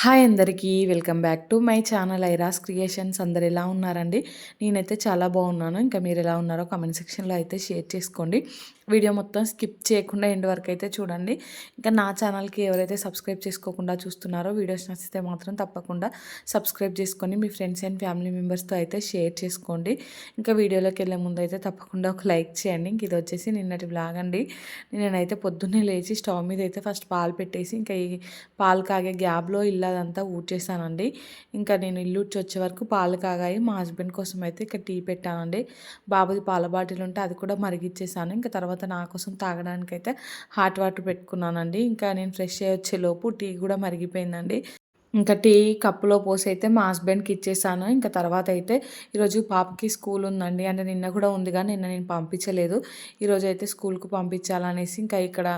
Hi అందరికీ welcome back to my channel Airas creations. అందరు ఎలా ఉన్నారండి? నేనైతే చాలా బాగున్నాను. ఇంకా మీరు ఎలా ఉన్నారో కామెంట్ సెక్షన్లో అయితే షేర్ చేసుకోండి. వీడియో మొత్తం స్కిప్ చేయకుండా ఎండ్ వరకు అయితే చూడండి. ఇంకా నా ఛానల్కి ఎవరైతే సబ్స్క్రైబ్ చేసుకోకుండా చూస్తున్నారో వీడియోస్ నచ్చితే మాత్రం తప్పకుండా సబ్స్క్రైబ్ చేసుకొని మీ ఫ్రెండ్స్ అండ్ ఫ్యామిలీ మెంబర్స్తో అయితే షేర్ చేసుకోండి. ఇంకా వీడియోలోకి వెళ్ళే ముందు అయితే తప్పకుండా ఒక లైక్ చేయండి. ఇంక ఇది వచ్చేసి నిన్నటి బ్లాగ్ అండి. నేనైతే పొద్దున్నే లేచి స్టవ్ మీద అయితే ఫస్ట్ పాలు పెట్టేసి ఇంకా ఈ పాలు కాగే గ్యాప్లో ఇల్లు అదంతా ఊడ్చేసానండి. ఇంకా నేను ఇల్లు ఊడ్చి వచ్చే వరకు పాలు కాగాయి మా హస్బెండ్ కోసం అయితే ఇక్కడ టీ పెట్టానండి. బాబుది పాల బాటిల్ ఉంటే అది కూడా మరిగిచ్చేసాను. ఇంకా తర్వాత నా కోసం తాగడానికైతే హాట్ వాటర్ పెట్టుకున్నానండి. ఇంకా నేను ఫ్రెష్ అయ్యి వచ్చేలోపు టీ కూడా మరిగిపోయిందండి. ఇంకా టీ కప్పులో పోసి అయితే మా హస్బెండ్కి ఇచ్చేసాను. ఇంకా తర్వాత అయితే ఈరోజు పాపకి స్కూల్ ఉందండి. అంటే నిన్న కూడా ఉంది కానీ నిన్న నేను పంపించలేదు. ఈరోజు అయితే స్కూల్కి పంపించాలనేసి ఇంకా ఇక్కడ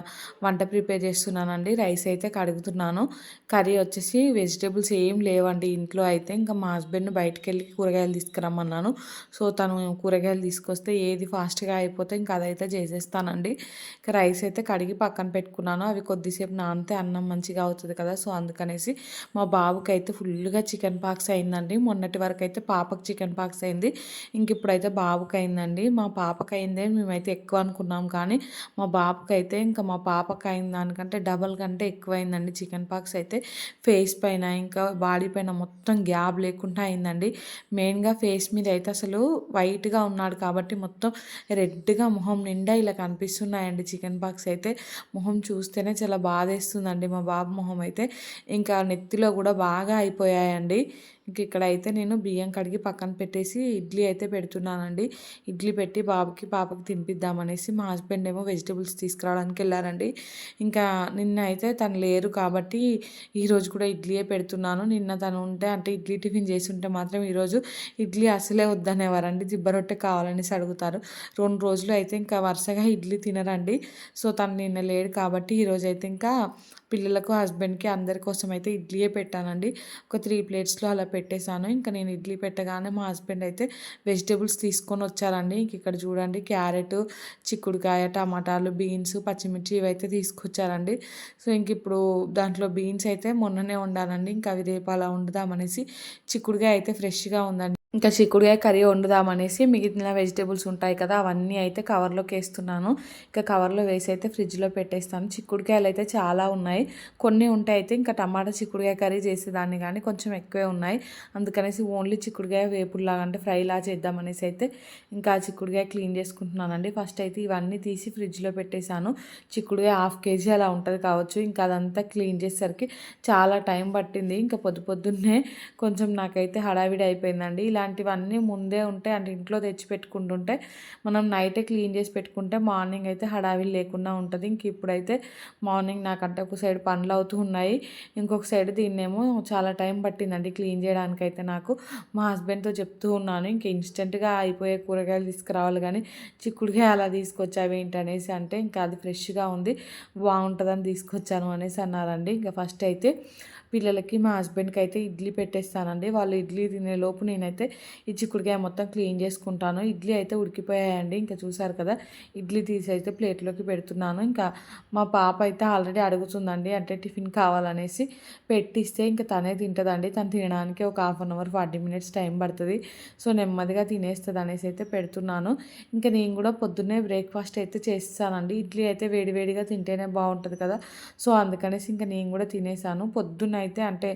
వంట ప్రిపేర్ చేస్తున్నానండి. రైస్ అయితే కడుగుతున్నాను. కర్రీ వచ్చేసి వెజిటేబుల్స్ ఏం లేవండి ఇంట్లో అయితే. ఇంకా మా హస్బెండ్ బయటకు వెళ్ళి కూరగాయలు తీసుకురమ్మన్నాను. సో తను కూరగాయలు తీసుకొస్తే ఏది ఫాస్ట్గా అయిపోతే ఇంకా అదైతే చేసేస్తానండి. ఇంకా రైస్ అయితే కడిగి పక్కన పెట్టుకున్నాను. అవి కొద్దిసేపు నానితే అన్నం మంచిగా అవుతుంది కదా. సో అందుకనేసి మా మా బాబుకైతే ఫుల్గా చికెన్ పాక్స్ అయిందండి. మొన్నటి వరకు అయితే పాపకు చికెన్ పాక్స్ అయింది. ఇంక ఇప్పుడైతే బాబుకి అయిందండి మా పాపకి అయిందే మేమైతే ఎక్కువ అనుకున్నాం కానీ మా బాబుకి అయితే ఇంకా మా పాపకి అయిన దానికంటే డబల్ కంటే ఎక్కువైందండి చికెన్ పాక్స్ అయితే. ఫేస్ పైన ఇంకా బాడీ పైన మొత్తం గ్యాప్ లేకుండా అయిందండి. మెయిన్గా ఫేస్ మీద అయితే అసలు వైట్గా ఉన్నాడు కాబట్టి మొత్తం రెడ్గా మొహం నిండా ఇలా కనిపిస్తున్నాయండి చికెన్ పాక్స్ అయితే. మొహం చూస్తేనే చాలా బాధేస్తుందండి మా బాబు మొహం అయితే. ఇంకా నెత్తిలో కూడా బాగా అయిపోయాయండి. ఇంక ఇక్కడైతే నేను బియ్యం కడిగి పక్కన పెట్టేసి ఇడ్లీ అయితే పెడుతున్నానండి. ఇడ్లీ పెట్టి బాబుకి పాపకి తినిపిద్దామనేసి మా హస్బెండ్ ఏమో వెజిటబుల్స్ తీసుకురావడానికి వెళ్ళారండి. ఇంకా నిన్న అయితే తను లేరు కాబట్టి ఈరోజు కూడా ఇడ్లీయే పెడుతున్నాను. నిన్న తను ఉంటే అంటే ఇడ్లీ టిఫిన్ చేసి ఉంటే మాత్రం ఈరోజు ఇడ్లీ అసలే వద్దనేవారండి. దిబ్బరొట్టె కావాలనేసి అడుగుతారు. రెండు రోజులు అయితే ఇంకా వరుసగా ఇడ్లీ తినరండి. సో తను నిన్న లేడు కాబట్టి ఈరోజు అయితే ఇంకా పిల్లలకు హస్బెండ్కి అందరి కోసం అయితే ఇడ్లీయే పెట్టానండి. ఒక త్రీ ప్లేట్స్లో అలా పెట్టేశాను. ఇంకా నేను ఇడ్లీ పెట్టగానే మా హస్బెండ్ అయితే వెజిటేబుల్స్ తీసుకొని వచ్చారండి. ఇంక ఇక్కడ చూడండి క్యారెట్ చిక్కుడుకాయ టమాటాలు బీన్స్ పచ్చిమిర్చి ఇవైతే తీసుకొచ్చారండి. సో ఇంక ఇప్పుడు దాంట్లో బీన్స్ అయితే మొన్ననే వండానండి. ఇంకా అవి రేపు అలా వండుదామనేసి చిక్కుడుకాయ అయితే ఫ్రెష్గా ఉందండి. ఇంకా చిక్కుడుకాయ కర్రీ వండుదామనేసి మిగిలిన వెజిటేబుల్స్ ఉంటాయి కదా అవన్నీ అయితే కవర్లోకి వేస్తున్నాను. ఇంకా కవర్లో వేసి అయితే ఫ్రిడ్జ్లో పెట్టేస్తాను. చిక్కుడుకాయలు అయితే చాలా ఉన్నాయి. కొన్ని ఉంటాయి అయితే ఇంకా టమాటా చిక్కుడుకాయ కర్రీ చేసేదాన్ని కానీ కొంచెం ఎక్కువే ఉన్నాయి. అందుకనేసి ఓన్లీ చిక్కుడుకాయ వేపుడులాగా అంటే ఫ్రైలా చేద్దామనేసి అయితే ఇంకా చిక్కుడుకాయ క్లీన్ చేసుకుంటున్నానండి. ఫస్ట్ అయితే ఇవన్నీ తీసి ఫ్రిడ్జ్లో పెట్టేశాను. చిక్కుడుకాయ హాఫ్ కేజీ అలా ఉంటుంది కావచ్చు. ఇంకా అదంతా క్లీన్ చేసేసరికి చాలా టైం పట్టింది. ఇంకా పొద్దు పొద్దున్నే కొంచెం నాకైతే హడావిడి అయిపోయిందండి. ఇలా ఇలాంటివన్నీ ముందే ఉంటే అంటే ఇంట్లో తెచ్చి పెట్టుకుంటుంటే మనం నైటే క్లీన్ చేసి పెట్టుకుంటే మార్నింగ్ అయితే హడావిడి లేకుండా ఉంటుంది. ఇంక ఇప్పుడైతే మార్నింగ్ నాకంటే ఒక సైడ్ పనులు అవుతూ ఉన్నాయి. ఇంకొక సైడ్ దీన్నేమో చాలా టైం పట్టిందండి క్లీన్ చేయడానికైతే నాకు. మా హస్బెండ్తో చెప్తూ ఉన్నాను ఇంక ఇన్స్టెంట్గా అయిపోయే కూరగాయలు తీసుకురావాలి కానీ చిక్కుడుగా అలా తీసుకొచ్చావి ఏంటి అనేసి అంటే ఇంకా అది ఫ్రెష్గా ఉంది బాగుంటుందని తీసుకొచ్చాను అనేసి అన్నారండి. ఇంకా ఫస్ట్ అయితే పిల్లలకి మా హస్బెండ్కి అయితే ఇడ్లీ పెట్టేస్తానండి. వాళ్ళు ఇడ్లీ తినే లోపు నేనైతే ఈ చిక్కుడుకాయ మొత్తం క్లీన్ చేసుకుంటాను. ఇడ్లీ అయితే ఉడికిపోయాయండి. ఇంకా చూసారు కదా ఇడ్లీ తీసి అయితే ప్లేట్లోకి పెడుతున్నాను. ఇంకా మా పాప అయితే ఆల్రెడీ అడుగుతుందండి అంటే టిఫిన్ కావాలనేసి పెట్టిస్తే ఇంకా తనే తింటుందండి. తను తినడానికి ఒక half an hour forty minutes time పడుతుంది. సో నెమ్మదిగా తినేస్తుంది అనేసి అయితే పెడుతున్నాను. ఇంకా నేను కూడా పొద్దున్నే బ్రేక్ఫాస్ట్ అయితే చేస్తానండి. ఇడ్లీ అయితే వేడివేడిగా తింటేనే బాగుంటుంది కదా. సో అందుకనేసి ఇంకా నేను కూడా తినేసాను. పొద్దున్న అయితే అంటే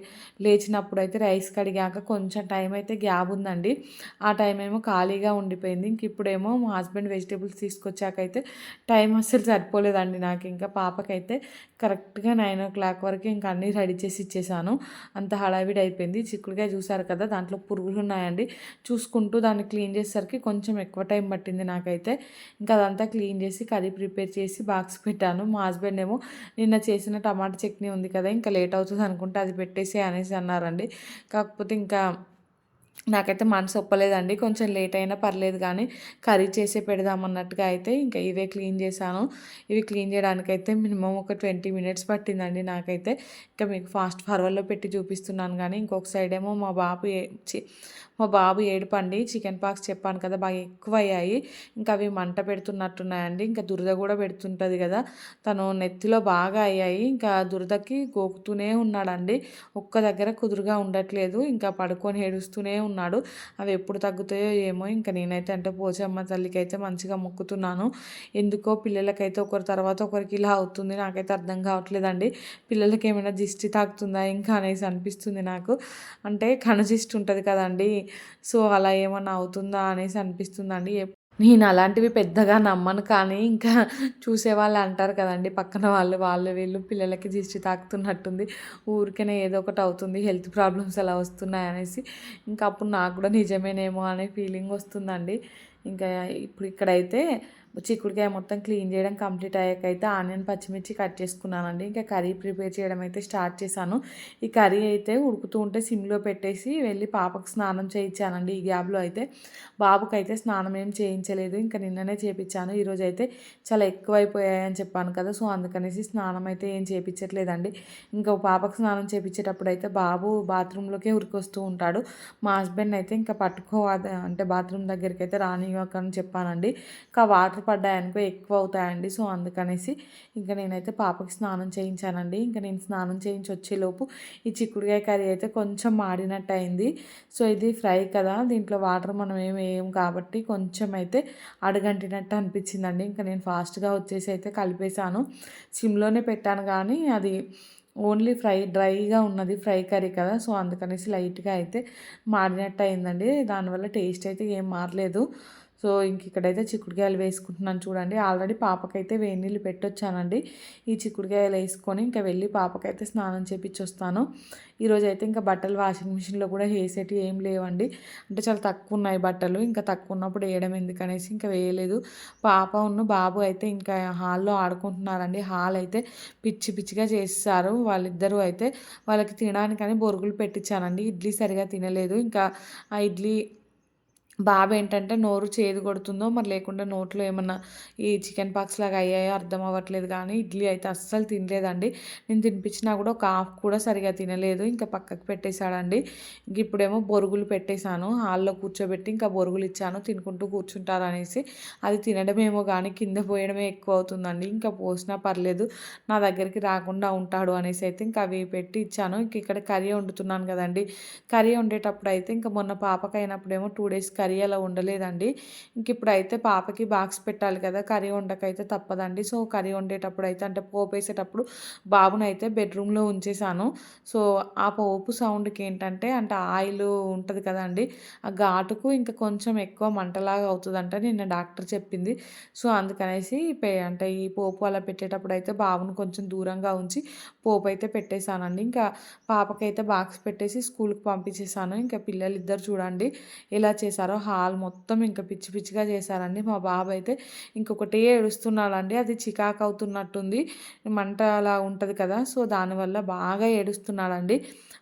లేచినప్పుడు అయితే రైస్ కడిగాక కొంచెం టైం అయితే గ్యాప్ ఉందండి. ఆ టైం ఏమో ఖాళీగా ఉండిపోయింది. ఇంక ఇప్పుడేమో మా హస్బెండ్ వెజిటేబుల్స్ తీసుకొచ్చాకైతే టైం అస్సలు సరిపోలేదండి నాకు. ఇంకా పాపకైతే కరెక్ట్గా నైన్ ఓ క్లాక్ వరకు ఇంకా అన్నీ రెడీ చేసి ఇచ్చేసాను. అంత హడావిడి అయిపోయింది. చిక్కుడుగా చూసారు కదా దాంట్లో పురుగులు ఉన్నాయండి. చూసుకుంటూ దాన్ని క్లీన్ చేసేసరికి కొంచెం ఎక్కువ టైం పట్టింది నాకైతే. ఇంకా అదంతా క్లీన్ చేసి కర్రీ ప్రిపేర్ చేసి బాక్స్ పెట్టాను. మా హస్బెండ్ ఏమో నిన్న చేసిన టమాటా చట్నీ ఉంది కదా ఇంకా లేట్ అవుతుంది అనుకుంటే అది పెట్టేసి అనేసి అన్నారండి. కాకపోతే ఇంకా నాకైతే మనసు ఒప్పలేదండి. కొంచెం లేట్ అయినా పర్లేదు కానీ కర్రీ చేసే పెడదామన్నట్టుగా అయితే ఇంకా ఇవే క్లీన్ చేశాను. ఇవి క్లీన్ చేయడానికైతే మినిమం ఒక ట్వంటీ మినిట్స్ పట్టిందండి నాకైతే. ఇంకా మీకు ఫాస్ట్ ఫార్వర్డ్లో పెట్టి చూపిస్తున్నాను కానీ ఇంకొక సైడ్ ఏమో మా బాబు మా బాబు ఏడుపండి చికెన్ పాక్స్ చెప్పాను కదా బాగా ఎక్కువ అయ్యాయి ఇంకా అవి మంట పెడుతున్నట్టున్నాయండి. ఇంకా దురద కూడా పెడుతుంటుంది కదా. తను నెత్తిలో బాగా అయ్యాయి. ఇంకా దురదకి గోకుతూనే ఉన్నాడండి. ఒక్క దగ్గర కుదురుగా ఉండట్లేదు. ఇంకా పడుకొని ఏడుస్తూనే ఉన్నాడు. అవి ఎప్పుడు తగ్గుతాయో ఏమో ఇంకా నేనైతే అంటే పోచమ్మ తల్లికి అయితే మంచిగా మొక్కుతున్నాను. ఎందుకో పిల్లలకైతే ఒకరి తర్వాత ఒకరికి ఇలా అవుతుంది. నాకైతే అర్థం కావట్లేదండి. పిల్లలకి ఏమైనా దిష్టి తాకుతుందా ఇంకా అనేసి అనిపిస్తుంది నాకు. అంటే కణజిష్టి ఉంటుంది కదండి. సో అలా ఏమన్నా అవుతుందా అనేసి అనిపిస్తుందండి. నేను అలాంటివి పెద్దగా నమ్మను కానీ ఇంకా చూసేవాళ్ళు అంటారు కదండి పక్కన వాళ్ళు వాళ్ళు వీళ్ళు పిల్లలకి దిష్టి తాకుతున్నట్టుంది ఊరికనే ఏదో ఒకటి అవుతుంది హెల్త్ ప్రాబ్లమ్స్ అలా వస్తున్నాయి అనేసి. ఇంకా అప్పుడు నాకు కూడా నిజమేనేమో అనే ఫీలింగ్ వస్తుందండి. ఇంకా ఇప్పుడు ఇక్కడైతే చిక్కుడుకాయ మొత్తం క్లీన్ చేయడం కంప్లీట్ అయ్యాక అయితే ఆనియన్ పచ్చిమిర్చి కట్ చేసుకున్నానండి. ఇంకా కర్రీ ప్రిపేర్ చేయడం అయితే స్టార్ట్ చేశాను. ఈ కర్రీ అయితే ఉడుకుతూ ఉంటే సిమ్లో పెట్టేసి వెళ్ళి పాపకు స్నానం చేయించానండి. ఈ గ్యాప్లో అయితే బాబుకి అయితే స్నానం ఏం చేయించలేదు. ఇంకా నిన్ననే చేయించాను ఈరోజు అయితే చాలా ఎక్కువైపోయాయని చెప్పాను కదా. సో అందుకనేసి స్నానం అయితే ఏం చేయించట్లేదండి ఇంకా పాపకు స్నానం చేయించేటప్పుడు అయితే బాబు బాత్రూంలోకే ఉరికొస్తూ ఉంటాడు. మా హస్బెండ్ అయితే ఇంకా పట్టుకోవాలి అంటే బాత్రూమ్ దగ్గరికి అయితే రానివ్వకని చెప్పానండి. ఇంకా వాటర్ పడ్డాయనుకో ఎక్కువ అవుతాయండి సో అందుకనేసి ఇంకా నేనైతే పాపకి స్నానం చేయించానండి. ఇంకా నేను స్నానం చేయించి వచ్చేలోపు ఈ చిక్కుడుకాయ కర్రీ అయితే కొంచెం మాడినట్టు అయింది సో ఇది ఫ్రై కదా దీంట్లో వాటర్ మనం ఏం వేయం కాబట్టి కొంచెం అయితే అడుగంటినట్టు అనిపించిందండి. ఇంకా నేను ఫాస్ట్గా వచ్చేసి అయితే కలిపేశాను. సిమ్లోనే పెట్టాను కానీ అది ఓన్లీ ఫ్రై డ్రైగా ఉన్నది ఫ్రై కర్రీ కదా సో అందుకనేసి లైట్గా అయితే మాడినట్టు అయిందండి దానివల్ల టేస్ట్ అయితే ఏం మారలేదు. సో ఇంక ఇక్కడైతే చిక్కుడుకాయలు వేసుకుంటున్నాను చూడండి. ఆల్రెడీ పాపకైతే వేడి నీళ్ళు పెట్టొచ్చానండి. ఈ చిక్కుడుకాయలు వేసుకొని ఇంకా వెళ్ళి పాపకైతే స్నానం చేపించి వస్తాను ఈరోజు అయితే ఇంకా బట్టలు వాషింగ్ మిషన్లో కూడా వేసేటివి ఏం లేవండి. అంటే చాలా తక్కువ ఉన్నాయి బట్టలు. ఇంకా తక్కువ ఉన్నప్పుడు వేయడం ఎందుకనేసి ఇంకా వేయలేదు. పాప ఉన్న బాబు అయితే ఇంకా హాల్లో ఆడుకుంటున్నారండి. హాల్ అయితే పిచ్చి పిచ్చిగా చేస్తారు. వాళ్ళిద్దరూ అయితే వాళ్ళకి తినడానికని బొరుగులు పెట్టించానండి ఇడ్లీ సరిగా తినలేదు. ఇంకా ఆ ఇడ్లీ బాబు ఏంటంటే నోరు చేదు కొడుతుందో మరి లేకుండా నోట్లో ఏమన్నా ఈ చికెన్ పాక్స్ లాగా అయ్యాయో అర్థం అవ్వట్లేదు కానీ ఇడ్లీ అయితే అస్సలు తినలేదండి. నేను తినిపించినా కూడా ఒక హాఫ్ కూడా సరిగా తినలేదు. ఇంకా పక్కకు పెట్టేశాడండి. ఇంక ఇప్పుడేమో బొరుగులు పెట్టేశాను. హాల్లో కూర్చోబెట్టి ఇంకా బొరుగులు ఇచ్చాను. తినుకుంటూ కూర్చుంటారు అనేసి అది తినడమేమో కానీ కింద పోయడమే ఎక్కువ అవుతుందండి. ఇంకా పోసినా పర్లేదు. నా దగ్గరికి రాకుండా ఉంటాడు అనేసి అయితే ఇంకా అవి పెట్టి ఇచ్చాను. ఇంక ఇక్కడ కర్రీ వండుతున్నాను కదండి. కర్రీ వండేటప్పుడు అయితే ఇంకా మొన్న పాపకైనప్పుడేమో టూ డేస్ కర్రీ కర్రీ అలా ఉండలేదండి. ఇంక ఇప్పుడైతే పాపకి బాక్స్ పెట్టాలి కదా కర్రీ వండకైతే తప్పదండి. సో కర్రీ వండేటప్పుడు అయితే అంటే పోపు వేసేటప్పుడు బాబునైతే బెడ్రూమ్లో ఉంచేసాను సో ఆ పోపు సౌండ్కి ఏంటంటే అంటే ఆయిల్ ఉంటుంది కదండి ఆ ఘాటుకు ఇంకా కొంచెం ఎక్కువ మంటలాగా అవుతుందంట నిన్న డాక్టర్ చెప్పింది. సో అందుకనేసి పే అంటే ఈ పోపు అలా పెట్టేటప్పుడు అయితే బాబును కొంచెం దూరంగా ఉంచి పోపు అయితే పెట్టేశానండి. ఇంకా పాపకైతే బాక్స్ పెట్టేసి స్కూల్కి పంపించేసాను ఇంకా పిల్లలు ఇద్దరు చూడండి ఎలా చేశారో హాల్ మొత్తం ఇంకా పిచ్చి పిచ్చిగా చేశారండి. మా బాబు అయితే ఇంకొకటే ఏడుస్తున్నాడండి. అది చికాకు అవుతున్నట్టుంది. మంట అలా ఉంటుంది కదా. సో దానివల్ల బాగా ఏడుస్తున్నాడండి.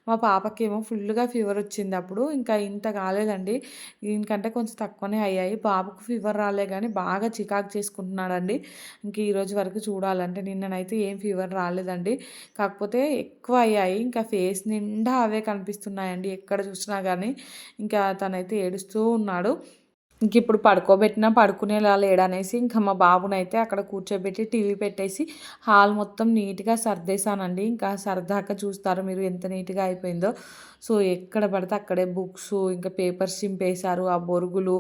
మా పాపకేమో ఫుల్గా ఫీవర్ వచ్చింది అప్పుడు. ఇంకా ఇంత కాలేదండి. దీనికంటే కొంచెం తక్కువనే అయ్యాయి. బాబుకు ఫీవర్ రాలే కానీ బాగా చికాకు చేసుకుంటున్నాడండి. ఇంక ఈరోజు వరకు చూడాలంటే నిన్ననైతే ఏం ఫీవర్ రాలేదండి. కాకపోతే ఎక్కువ అయ్యాయి. ఇంకా ఫేస్ నిండా అవే కనిపిస్తున్నాయండి. ఎక్కడ చూసినా కానీ ఇంకా తనైతే ఏడుస్తూ ఉన్నాడు. ఇంక ఇప్పుడు పడుకోబెట్టినా పడుకునేలా లేడనేసి ఇంకా మా బాబునైతే అక్కడ కూర్చోబెట్టి టీవీ పెట్టేసి హాల్ మొత్తం నీట్గా సర్దేశానండి. ఇంకా సరదాక చూస్తారు మీరు ఎంత నీట్గా అయిపోయిందో. సో ఎక్కడ పడితే అక్కడే బుక్స్ ఇంకా పేపర్స్ చింపేశారు ఆ బొరుగులు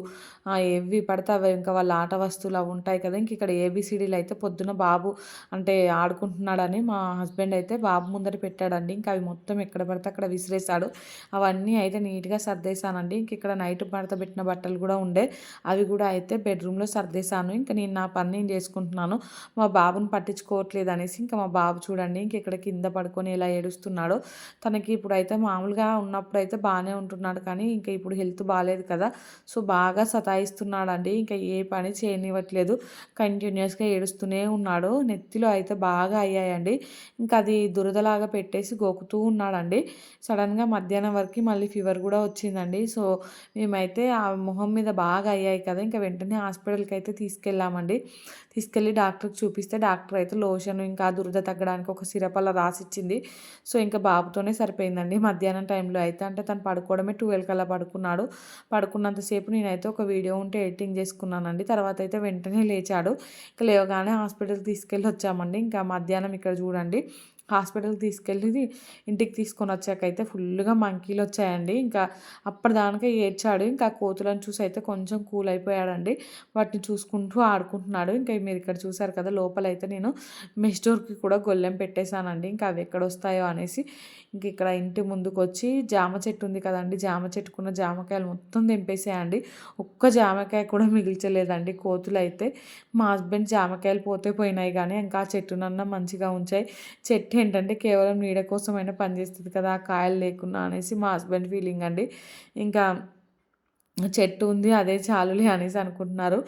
ఏవి పడితే అవి ఇంకా వాళ్ళ ఆట వస్తువులు అవి ఉంటాయి కదా. ఇంక ఇక్కడ ఏబిసిడీలు అయితే పొద్దున బాబు అంటే ఆడుకుంటున్నాడని మా హస్బెండ్ అయితే బాబు ముందర పెట్టాడండి. ఇంకా అవి మొత్తం ఎక్కడ పడితే అక్కడ విసిరేశాడు. అవన్నీ అయితే నీట్గా సర్దేశానండి. ఇంక ఇక్కడ నైట్ పడత పెట్టిన బట్టలు కూడా ఉండే అవి కూడా అయితే బెడ్రూమ్లో సర్దేశాను. ఇంకా నేను నా పని నేను చేసుకుంటున్నాను. మా బాబుని పట్టించుకోవట్లేదు అనేసి ఇంకా మా బాబు చూడండి ఇంక ఇక్కడ కింద పడుకొని ఎలా ఏడుస్తున్నాడో. తనకి ఇప్పుడైతే మామూలుగా ఉన్నప్పుడు అయితే బాగానే ఉంటున్నాడు కానీ ఇంకా ఇప్పుడు హెల్త్ బాగాలేదు కదా. సో బాగా సతాయిస్తున్నాడండి. ఇంకా ఏ పని చేయనివ్వట్లేదు. కంటిన్యూస్గా ఏడుస్తూనే ఉన్నాడు. నెత్తిలో అయితే బాగా అయ్యాయండి. ఇంకా అది దురదలాగా పెట్టేసి గోకుతూ ఉన్నాడండి. సడన్గా మధ్యాహ్నం వరకు మళ్ళీ ఫీవర్ కూడా వచ్చిందండి. సో మేమైతే ఆ మొహం మీద బాగా అయ్యాయి కదా. ఇంకా వెంటనే హాస్పిటల్కి అయితే తీసుకెళ్ళామండి. తీసుకెళ్ళి డాక్టర్కి చూపిస్తే డాక్టర్ అయితే లోషన్ ఇంకా దురద తగ్గడానికి ఒక సిరప్ అలా రాసిచ్చింది. సో ఇంకా బాబుతోనే సరిపోయిందండి. మధ్యాహ్నం టైంలో అయితే అంటే తను పడుకోవడమే ట్వెల్వ్ కల్లా పడుకున్నాడు. పడుకున్నంతసేపు నేనైతే ఒక వీడియో ఉంటే ఎడిటింగ్ చేసుకున్నానండి. తర్వాత అయితే వెంటనే లేచాడు. ఇంకా లేవగానే హాస్పిటల్కి తీసుకెళ్ళి వచ్చామండి. ఇంకా మధ్యాహ్నం ఇక్కడ చూడండి. హాస్పిటల్కి తీసుకెళ్ళి ఇంటికి తీసుకొని వచ్చాక అయితే ఫుల్గా మంకీలు వచ్చాయండి. ఇంకా అప్పటిదానికే ఏడ్చాడు. ఇంకా కోతులను చూసి అయితే కొంచెం కూల్ అయిపోయాడండి. వాటిని చూసుకుంటూ ఆడుకుంటున్నాడు. ఇంకా మీరు ఇక్కడ చూసారు కదా లోపలైతే నేను మెష్ డోర్కి కూడా గొల్లెం పెట్టేశానండి. ఇంకా అవి ఎక్కడ వస్తాయో అనేసి ఇంక ఇక్కడ ఇంటి ముందుకు వచ్చి జామ చెట్టు ఉంది కదండి. జామ చెట్టుకున్న జామకాయలు మొత్తం తెంపేసాయండి. ఒక్క జామకాయ కూడా మిగిల్చలేదండి. కోతులు అయితే మా హస్బెండ్ జామకాయలు పోతే పోయినాయి కానీ ఇంకా ఆ చెట్టునన్నా మంచిగా ఉంచాయి. చెట్టు ఏంటంటే కేవలం నీడ కోసమైనా పనిచేస్తుంది కదా ఆ కాయలు లేకున్నా అనేసి మా హస్బెండ్ ఫీలింగ్ అండి. ఇంకా చెట్టు ఉంది అదే చాలులే అనేసి అనుకుంటున్నారు.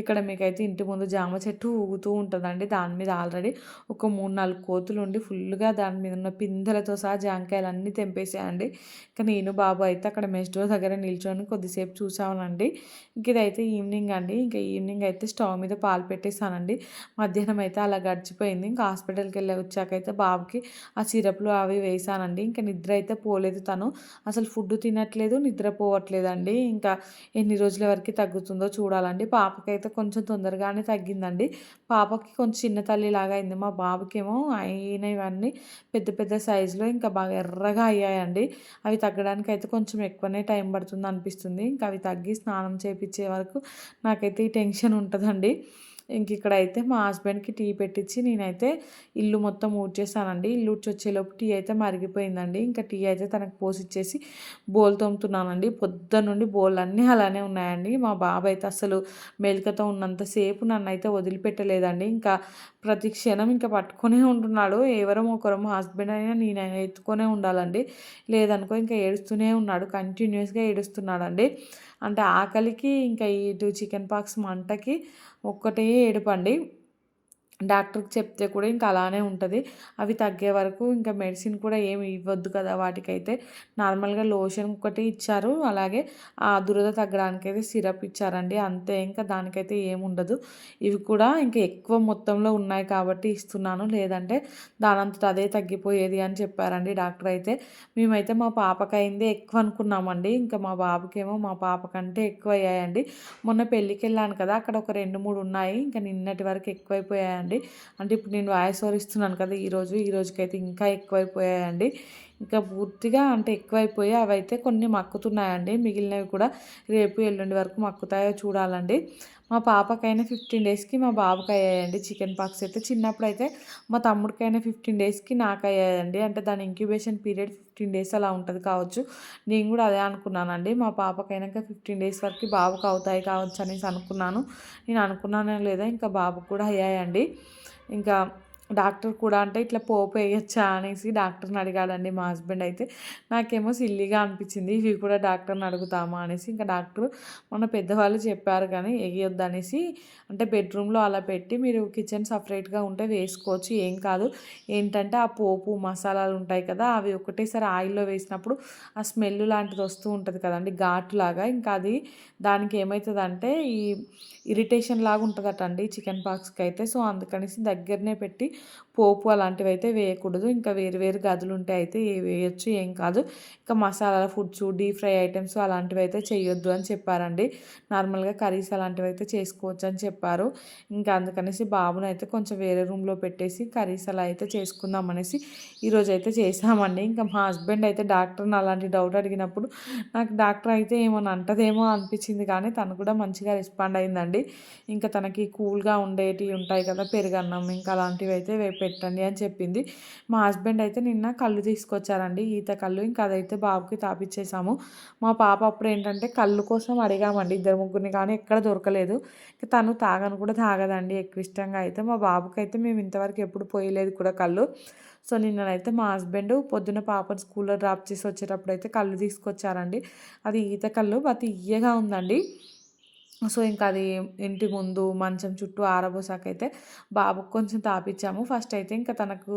ఇక్కడ మీకైతే ఇంటి ముందు జామ చెట్టు ఊగుతూ ఉంటుందండి. దాని మీద ఆల్రెడీ ఒక మూడు నాలుగు కోతులు ఉండి ఫుల్గా దాని మీద ఉన్న పిందెలతో సహా జామకాయలు అన్నీ తెంపేసాయండి ఇంకా నేను బాబు అయితే అక్కడ మెస్ డోర్ దగ్గర నిల్చొని కొద్దిసేపు చూసామనండి ఇదైతే ఈవినింగ్ అండి. ఇంకా ఈవినింగ్ అయితే స్టవ్ మీద పాలు పెట్టేసానండి. మధ్యాహ్నం అయితే అలా గడిచిపోయింది. ఇంకా హాస్పిటల్కి వెళ్ళి వచ్చాకైతే బాబుకి ఆ సిరప్లు అవి వేసానండి. ఇంకా నిద్ర అయితే పోలేదు తను. అసలు ఫుడ్ తినట్లేదు నిద్ర పోవట్లేదండి. ఇంకా ఎన్ని రోజుల వరకు తగ్గుతుందో చూడాలండి. పాపకైతే కొంచెం తొందరగానే తగ్గిందండి. పాపకి కొంచెం చిన్న తల్లిలాగా అయింది. మా బాబుకేమో అయినవన్నీ పెద్ద పెద్ద సైజులో ఇంకా బాగా ఎర్రగా అయ్యాయండి. అవి తగ్గడానికి అయితే కొంచెం ఎక్కువనే టైం పడుతుంది అనిపిస్తుంది. ఇంకా అవి తగ్గి స్నానం చేయించే వరకు నాకైతే ఈ టెన్షన్ ఉంటుందండి. ఇంక ఇక్కడ అయితే మా హస్బెండ్కి టీ పెట్టించి నేనైతే ఇల్లు మొత్తం ఊడ్చేసానండి. ఇల్లు ఊడ్చొచ్చేలోపు టీ అయితే మరిగిపోయిందండి. ఇంకా టీ అయితే తనకు పోసిచ్చేసి బోల్ తోముతున్నానండి. పొద్దున్న నుండి బోల్ అన్నీ అలానే ఉన్నాయండి. మా బాబాయ్ అయితే అసలు మెలికతో ఉన్నంతసేపు నన్ను అయితే వదిలిపెట్టలేదండి. ఇంకా ప్రతి క్షణం ఇంకా పట్టుకునే ఉంటున్నాడు. ఎవరో ఒకరం హస్బెండ్ అయినా నేను ఎత్తుకొనే ఉండాలండి. లేదనుకో ఇంకా ఏడుస్తూనే ఉన్నాడు. కంటిన్యూస్గా ఏడుస్తున్నాడండి. అంటే ఆకలికి ఇంకా ఇటు చికెన్ పాక్స్ మంటకి ఒక్కటే ఏడుపండి డాక్టర్కి చెప్తే కూడా ఇంకా అలానే ఉంటుంది. అవి తగ్గే వరకు ఇంకా మెడిసిన్ కూడా ఏమి ఇవ్వద్దు కదా వాటికైతే. నార్మల్గా లోషన్ ఒకటి ఇచ్చారు. అలాగే ఆ దురద తగ్గడానికైతే సిరప్ ఇచ్చారండి. అంతే ఇంకా దానికైతే ఏముండదు ఇవి కూడా ఇంకా ఎక్కువ మొత్తంలో ఉన్నాయి కాబట్టి ఇస్తున్నాను. లేదంటే దానంతట అదే తగ్గిపోయేది అని చెప్పారండి డాక్టర్ అయితే. మేమైతే మా పాపకైందే ఎక్కువ అనుకున్నామండి. ఇంకా మా బాబుకేమో మా పాప కంటే ఎక్కువ అయ్యాయండి మొన్న పెళ్ళికి వెళ్ళాను కదా అక్కడ ఒక రెండు మూడు ఉన్నాయి. ఇంకా నిన్నటి వరకు ఎక్కువైపోయాయండి. అండి. అంటే ఇప్పుడు నేను వాయిస్ ఓవర్ ఇస్తున్నాను కదా ఈరోజు ఈ రోజుకైతే ఇంకా ఎక్కువైపోయాయండి. ఇంకా పూర్తిగా అంటే ఎక్కువైపోయి అవి అయితే కొన్ని మక్కుతున్నాయండి. మిగిలినవి కూడా రేపు ఎల్లుండి వరకు మక్కుతాయో చూడాలండి. మా పాపకైనా ఫిఫ్టీన్ డేస్కి మా బాబుకి అయ్యాయండి చికెన్ పాక్స్ అయితే. చిన్నప్పుడు అయితే మా తమ్ముడికైనా ఫిఫ్టీన్ డేస్కి నాకు అయ్యాయండి అంటే దాని ఇంక్యుబేషన్ పీరియడ్ ఫిఫ్టీన్ డేస్ అలా ఉంటుంది కావచ్చు. నేను కూడా అదే అనుకున్నానండి. మా పాపకైనాక ఫిఫ్టీన్ డేస్ వరకు బాబుకి అవుతాయి కావచ్చు అనేసి అనుకున్నాను. నేను అనుకున్నానే లేదా ఇంకా బాబుకు కూడా అయ్యాయండి. ఇంకా డాక్టర్ కూడా అంటే ఇట్లా పోపు వేయచ్చా అనేసి డాక్టర్ని అడిగాడండి మా హస్బెండ్ అయితే. నాకేమో సిల్లీగా అనిపించింది ఇవి కూడా డాక్టర్ని అడుగుతామా అనేసి. ఇంకా డాక్టర్ మన పెద్దవాళ్ళు చెప్పారు కానీ వేయొద్దు అనేసి. అంటే బెడ్రూమ్లో అలా పెట్టి మీరు కిచెన్ సపరేట్గా ఉంటే వేసుకోవచ్చు ఏం కాదు. ఏంటంటే ఆ పోపు మసాలాలు ఉంటాయి కదా అవి ఒకటేసారి ఆయిల్లో వేసినప్పుడు ఆ స్మెల్ లాంటిది వస్తూ ఉంటుంది కదండి ఘాటులాగా. ఇంకా అది దానికి ఏమవుతుందంటే ఈ ఇరిటేషన్ లాగా ఉంటుందట అండి చికెన్ పాక్స్కి అయితే సో అందుకనేసి దగ్గరనే పెట్టి పోపు అలాంటివి అయితే వేయకూడదు. ఇంకా వేరు వేరు గదులు ఉంటే అయితే వేయచ్చు ఏం కాదు. ఇంకా masala foods deep fry items అలాంటివి అయితే చేయొద్దు అని చెప్పారండి. నార్మల్గా కర్రీస్ అలాంటివి అయితే చేసుకోవచ్చు అని చెప్పారు. ఇంకా అందుకనేసి బాబుని అయితే కొంచెం వేరే రూమ్లో పెట్టేసి కర్రీస్ అలా అయితే చేసుకుందాం అనేసి ఈరోజు అయితే చేసామండి. ఇంకా మా హస్బెండ్ అయితే డాక్టర్ని అలాంటి డౌట్ అడిగినప్పుడు నాకు డాక్టర్ అయితే ఏమో అంటదేమో అనిపించింది కానీ తను కూడా మంచిగా రెస్పాండ్ అయిందండి. ఇంకా తనకి కూల్గా ఉండేటివి ఉంటాయి కదా పెరుగన్నం ఇంకా అలాంటివి అయితే అయితే పెట్టండి అని చెప్పింది. మా హస్బెండ్ అయితే నిన్న కళ్ళు తీసుకొచ్చారండి. ఈత కళ్ళు ఇంకా అదైతే బాబుకి తాపిచ్చేసాము. మా పాప అప్పుడు ఏంటంటే కళ్ళు కోసం అడిగామండి ఇద్దరు ముగ్గురిని కానీ ఎక్కడ దొరకలేదు. తను తాగను కూడా తాగదండి ఎక్కువ ఇష్టంగా అయితే. మా బాబుకి అయితే మేము ఇంతవరకు ఎప్పుడు పోయలేదు కూడా కళ్ళు. సో నిన్ననైతే మా హస్బెండ్ పొద్దున పాపను స్కూల్లో డ్రాప్ చేసి వచ్చేటప్పుడు అయితే కళ్ళు తీసుకొచ్చారండి. అది ఈత కళ్ళు అతి ఇయ్యగా ఉందండి. సో ఇంకా అది ఇంటి ముందు మంచం చుట్టూ ఆరబోసాకైతే బాబుకు కొంచెం తాపిచ్చాము. ఫస్ట్ అయితే ఇంకా తనకు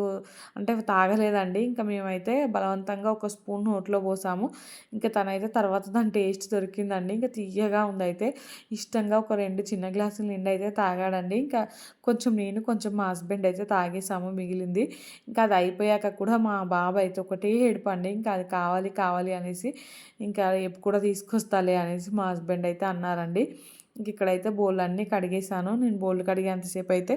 అంటే తాగలేదండి. ఇంకా మేమైతే బలవంతంగా ఒక స్పూన్ నోట్లో పోసాము. ఇంకా తనైతే తర్వాత దాని టేస్ట్ దొరికిందండి. ఇంకా తీయగా ఉంది అయితే ఇష్టంగా ఒక రెండు చిన్న గ్లాసులు నిండా అయితే తాగాడండి. ఇంకా కొంచెం నేను కొంచెం మా హస్బెండ్ అయితే తాగేసాము మిగిలింది. ఇంకా అది అయిపోయాక కూడా మా బాబు అయితే ఒకటే ఏడుపండి ఇంకా అది కావాలి కావాలి అనేసి ఇంకా ఎప్పుడు కూడా తీసుకొస్తాలే అనేసి మా హస్బెండ్ అయితే అన్నారండి. ఇక్కడైతే బోళ్ళు అన్నీ కడిగేసాను నేను బోళ్ళు కడిగేంతసేపు అయితే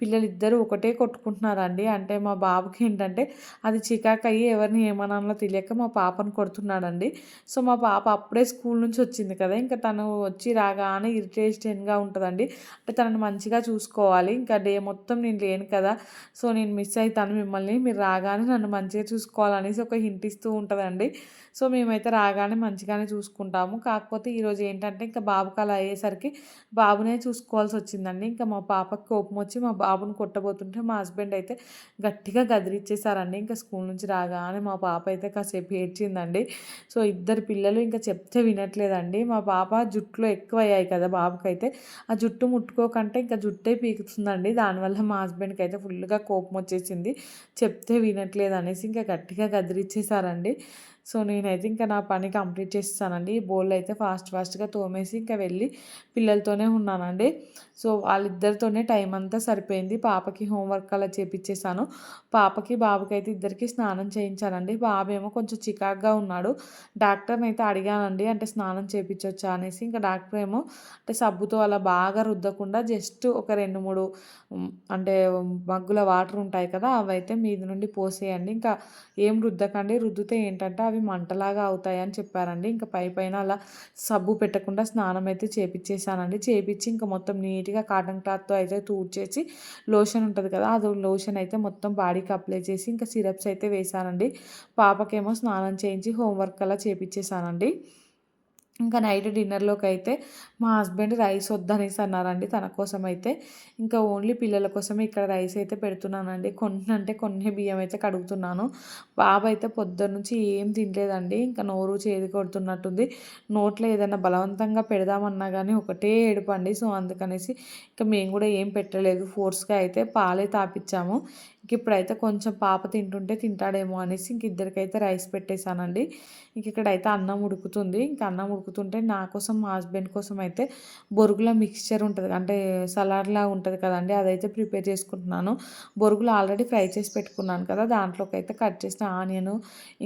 పిల్లలు ఇద్దరు ఒకటే కొట్టుకుంటున్నారండి. అంటే మా బాబుకి ఏంటంటే అది చికాకు అయ్యి ఎవరిని ఏమనాలో తెలియక మా పాపను కొడుతున్నాడండి. సో మా పాప అప్పుడే స్కూల్ నుంచి వచ్చింది కదా. ఇంకా తను వచ్చి రాగానే ఇరిటేషన్గా ఉంటుందండి. అంటే తనని మంచిగా చూసుకోవాలి. ఇంకా డే మొత్తం నేను లేను కదా. సో నేను మిస్ అవుతాను మిమ్మల్ని. మీరు రాగానే నన్ను మంచిగా చూసుకోవాలనేసి ఒక హింట్ ఇస్తూ ఉంటుందండి. సో మేమైతే రాగానే మంచిగానే చూసుకుంటాము. కాకపోతే ఈరోజు ఏంటంటే ఇంకా బాబుకి అలా అయ్యేసరికి బాబునే చూసుకోవాల్సి వచ్చిందండి ఇంకా మా పాపకి కోపం వచ్చి మా బాబుని కొట్టబోతుంటే మా హస్బెండ్ అయితే గట్టిగా గదిరిచ్చేసారండి. ఇంకా స్కూల్ నుంచి రాగానే మా పాప అయితే కాసేపు ఏడ్చిందండి. సో ఇద్దరు పిల్లలు ఇంకా చెప్తే వినట్లేదండి. మా పాప జుట్టులో ఎక్కువ అయ్యాయి కదా బాబుకైతే. ఆ జుట్టు ముట్టుకోకంటే ఇంకా జుట్టే పీకుతుందండి. దానివల్ల మా హస్బెండ్కి అయితే ఫుల్గా కోపం వచ్చేసింది చెప్తే వినట్లేదు అనేసి ఇంకా గట్టిగా గదిరిచ్చేసారండి. సో నేనైతే ఇంకా నా పని కంప్లీట్ చేస్తానండి ఈ బౌల్ అయితే ఫాస్ట్ ఫాస్ట్గా తోమేసి ఇంకా వెళ్ళి పిల్లలతోనే ఉన్నానండి. సో వాళ్ళిద్దరితోనే టైం అంతా సరిపోయింది. పాపకి హోంవర్క్ అలా చేపించేసాను పాపకి బాబుకి అయితే ఇద్దరికి స్నానం చేయించానండి. బాబు ఏమో కొంచెం చికాగ్గా ఉన్నాడు. డాక్టర్ని అయితే అడిగానండి అంటే స్నానం చేయించొచ్చా అనేసి. ఇంకా డాక్టర్ ఏమో అంటే సబ్బుతో అలా బాగా రుద్దకుండా జస్ట్ ఒక రెండు మూడు అంటే మగ్గుల వాటర్ ఉంటాయి కదా అవి అయితే నుండి పోసేయండి. ఇంకా ఏం రుద్దకండి రుద్దితే ఏంటంటే అవి మంటలాగా అవుతాయని చెప్పారండి. ఇంకా పై పైన అలా సబ్బు పెట్టకుండా స్నానం అయితే చేపించేసానండి చేపించి ఇంకా మొత్తం నీట్గా కాటన్ క్లాత్తో అయితే తూడ్చేసి లోషన్ ఉంటుంది కదా అది లోషన్ అయితే మొత్తం బాడీకి అప్లై చేసి ఇంకా సిరప్స్ అయితే వేసానండి. పాపకేమో స్నానం చేయించి హోంవర్క్ అలా చేపించేసానండి ఇంకా నైట్ డిన్నర్లోకి అయితే మా హస్బెండ్ రైస్ వద్దనేసి అన్నారండి తన కోసం అయితే ఇంకా ఓన్లీ పిల్లల కోసమే ఇక్కడ రైస్ అయితే పెడుతున్నానండి. కొన్ని అంటే కొన్ని బియ్యం అయితే కడుగుతున్నాను. బాబు అయితే పొద్దున్న నుంచి ఏం తినలేదండి. ఇంకా నోరు చేది కొడుతున్నట్టుంది. నోట్లో ఏదైనా బలవంతంగా పెడదామన్నా కానీ ఒకటే ఏడుపండి సో అందుకనేసి ఇంకా మేము కూడా ఏం పెట్టలేదు. ఫోర్స్గా అయితే పాలే తాపించాము ఇప్పుడైతే కొంచెం పాప తింటుంటే తింటాడేమో అనేసి ఇంక ఇద్దరికైతే రైస్ పెట్టేశానండి. ఇంక ఇక్కడైతే అన్నం ఉడుకుతుంది. ఇంక అన్నం ఉడుకుతుంటే నా కోసం మా హస్బెండ్ కోసం అయితే బొరుగుల మిక్స్చర్ ఉంటుంది. అంటే సలాడ్లా ఉంటుంది కదండి అదైతే ప్రిపేర్ చేసుకుంటున్నాను. బొరుగులు ఆల్రెడీ ఫ్రై చేసి పెట్టుకున్నాను కదా దాంట్లోకి అయితే కట్ చేసిన ఆనియన్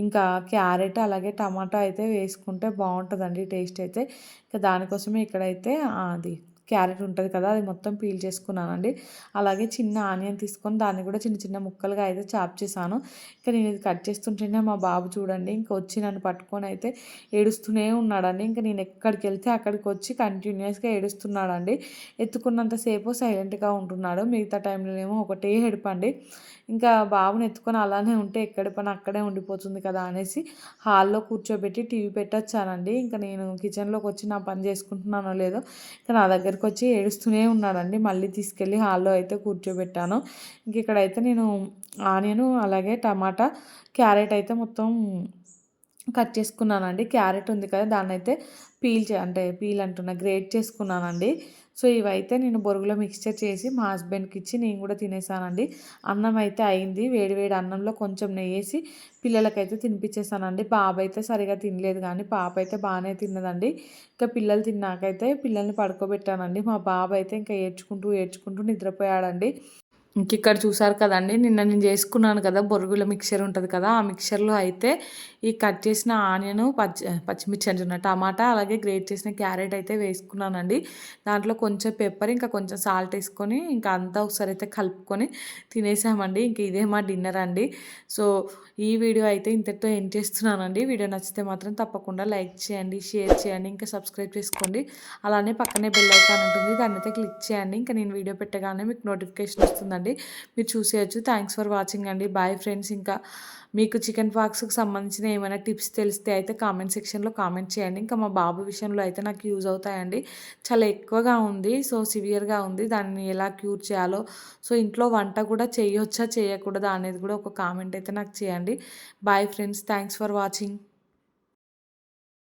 ఇంకా క్యారెట్ అలాగే టమాటో అయితే వేసుకుంటే బాగుంటుందండి టేస్ట్ అయితే. ఇంకా దానికోసమే ఇక్కడైతే అది క్యారెట్ ఉంటుంది కదా అది మొత్తం పీల్ చేసుకున్నానండి. అలాగే చిన్న ఆనియన్ తీసుకొని దాన్ని కూడా చిన్న చిన్న ముక్కలుగా అయితే చాప్ చేశాను. ఇక నేను ఇది కట్ చేస్తుంటేనే మా బాబు చూడండి ఇంకా వచ్చి నన్ను పట్టుకొని అయితే ఏడుస్తూనే ఉన్నాడండి. ఇంకా నేను ఎక్కడికి వెళ్తే అక్కడికి వచ్చి కంటిన్యూస్గా ఏడుస్తున్నాడండి. ఎత్తుకున్నంతసేపు సైలెంట్గా ఉంటున్నాడు. మిగతా టైంలో ఏమో ఒకటే ఏడుపండి ఇంకా బాబుని ఎత్తుకొని అలానే ఉంటే ఎక్కడి పని అక్కడే ఉండిపోతుంది కదా అనేసి హాల్లో కూర్చోబెట్టి టీవీ పెట్టొచ్చానండి. ఇంకా నేను కిచెన్లోకి వచ్చి నా పని చేసుకుంటున్నానో లేదో ఇంకా నా దగ్గర దగ్గరకు వచ్చి ఏడుస్తూనే ఉన్నాడండి. మళ్ళీ తీసుకెళ్ళి హాల్లో అయితే కూర్చోబెట్టాను. ఇంక ఇక్కడైతే నేను ఆనియన్ అలాగే టమాటా క్యారెట్ అయితే మొత్తం కట్ చేసుకున్నానండి. క్యారెట్ ఉంది కదా దాన్ని అయితే పీల్ చే అంటే పీల్ అంటున్నా గ్రేట్ చేసుకున్నానండి. సో ఇవైతే నేను బొరుగులో మిక్స్చర్ చేసి మా హస్బెండ్కి ఇచ్చి నేను కూడా తినేసానండి. అన్నం అయితే అయింది. వేడి వేడి అన్నంలో కొంచెం నెయ్యేసి పిల్లలకైతే తినిపించేసానండి బాబు అయితే సరిగా తినలేదు కానీ పాప అయితే బాగానే తిన్నదండి. ఇంకా పిల్లలు తిన్నాకైతే పిల్లల్ని పడుకోబెట్టానండి. మా బాబు అయితే ఇంకా ఏడ్చుకుంటూ ఏడ్చుకుంటూ నిద్రపోయాడండి. ఇక్కడ చూసారు కదండి నిన్న నేను చేసుకున్నాను కదా బొరుగుల మిక్చర్ ఉంటుంది కదా ఆ మిక్చర్లో అయితే ఈ కట్ చేసిన ఆనియన్ పచ్చి పచ్చిమిర్చి అంటున్న టమాటా అలాగే గ్రేట్ చేసిన క్యారెట్ అయితే వేసుకున్నానండి. దాంట్లో కొంచెం పెప్పర్ ఇంకా కొంచెం సాల్ట్ వేసుకొని ఇంకా అంతా ఒకసారి అయితే కలుపుకొని తినేసామండి. ఇంక ఇదే మా డిన్నర్ అండి. సో ఈ వీడియో అయితే ఇంతటితో ఎండ్ చేస్తున్నానండి. వీడియో నచ్చితే మాత్రం తప్పకుండా లైక్ చేయండి షేర్ చేయండి ఇంకా సబ్స్క్రైబ్ చేసుకోండి. అలానే పక్కనే బెల్ ఐకాన్ ఉంటుంది దాన్ని అయితే క్లిక్ చేయండి. ఇంకా నేను వీడియో పెట్టగానే మీకు నోటిఫికేషన్ వస్తుందండి. అండి. మీరు చూసేయచ్చు. థ్యాంక్స్ ఫర్ వాచింగ్ అండి. బాయ్ ఫ్రెండ్స్ ఇంకా మీకు చికెన్ పాక్స్కి సంబంధించిన ఏమైనా టిప్స్ తెలిస్తే అయితే కామెంట్ సెక్షన్లో కామెంట్ చేయండి. ఇంకా మా బాబు విషయంలో అయితే నాకు యూజ్ అవుతాయండి. చాలా ఎక్కువగా ఉంది. సో సివియర్గా ఉంది. దాన్ని ఎలా క్యూర్ చేయాలో. సో ఇంట్లో వంట కూడా చేయొచ్చా చేయకూడదా అనేది కూడా ఒక కామెంట్ అయితే నాకు చేయండి. Bye friends thanks for watching